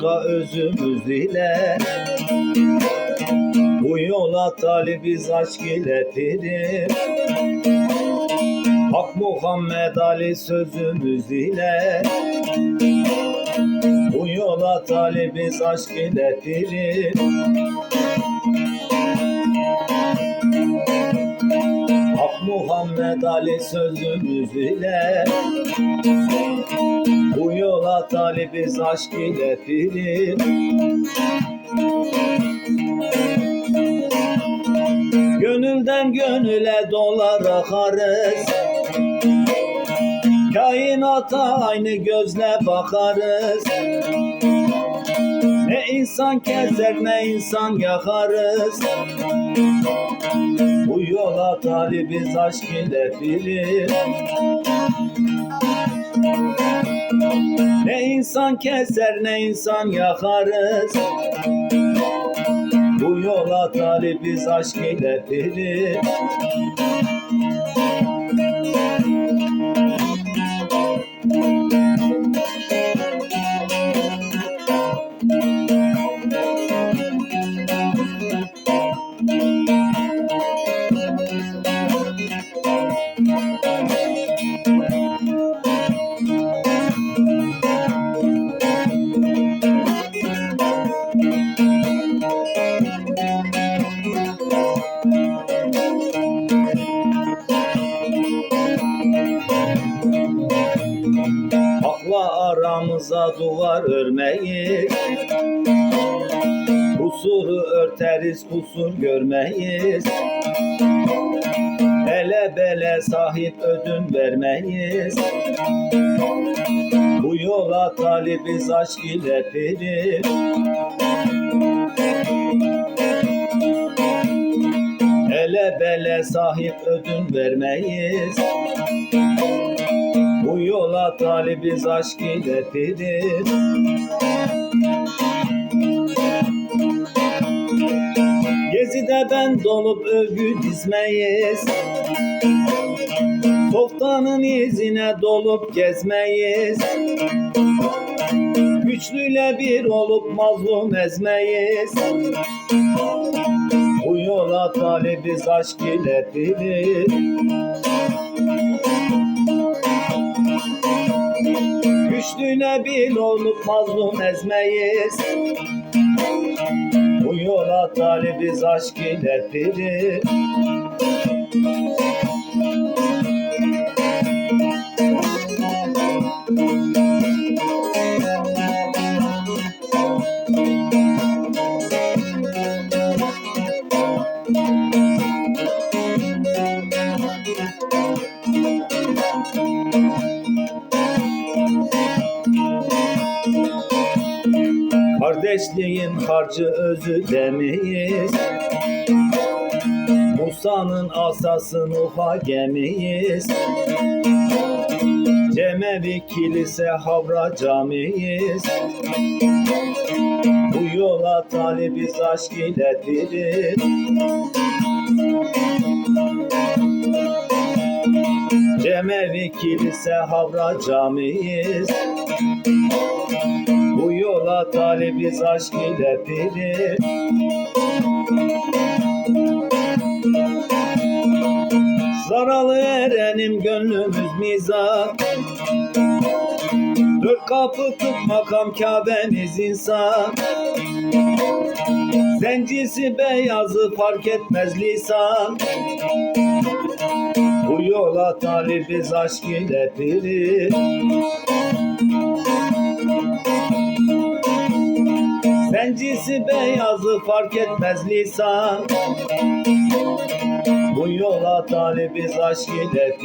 Hakka özümüz ile. Bu yola talibiz aşk ile pirim. Hak Muhammed Ali sözümüz ile. Bu yola talibiz aşk ile pirim Hak Muhammed Ali sözümüz ile Bu yola talibiz aşk ile pirim Gönülden gönüle dolar akarız Kainata aynı gözle bakarız Ne insan keser ne insan yakarız Bu yola talibiz aşk ile bilir. Ne insan keser ne insan yakarız Bu yola talibiz aşk ile bilir aramıza duvar örmeyiz Kusuru örteriz kusur görmeyiz. Ele bele sahip ödün vermeyiz. Bu yola talibiz aşk ile pirim Ele bele sahip ödün vermeyiz Bu yola talibiz aşk ile pirim Gezide ben dolup övgü dizmeyiz. Toftanın izine dolup gezmeyiz. Güçlüyle bir olup mazlum ezmeyiz. Bu yola talibiz aşk ile pirim Güçlüyle bir olup mazlum ezmeyiz. Bu yola talibiz aşk ile pirim Kardeşliğin harcı özü demeyiz. Musa'nın asası Nuh'a gemiyiz. Cemevi kilise havra camiyiz. Bu yola talibiz aşk ile pirim Cemevi kilise havra camiyiz Yola talibiz aşk ile pirim Zaralı erenim gönlümüz mizan Dört kapı tut makam Kabe'miz insan. Zencisi beyazı fark etmez lisan. Bu yola talibiz aşk ile pirim Zencisi beyazı fark etmez lisan Bu yola talibiz aşk ile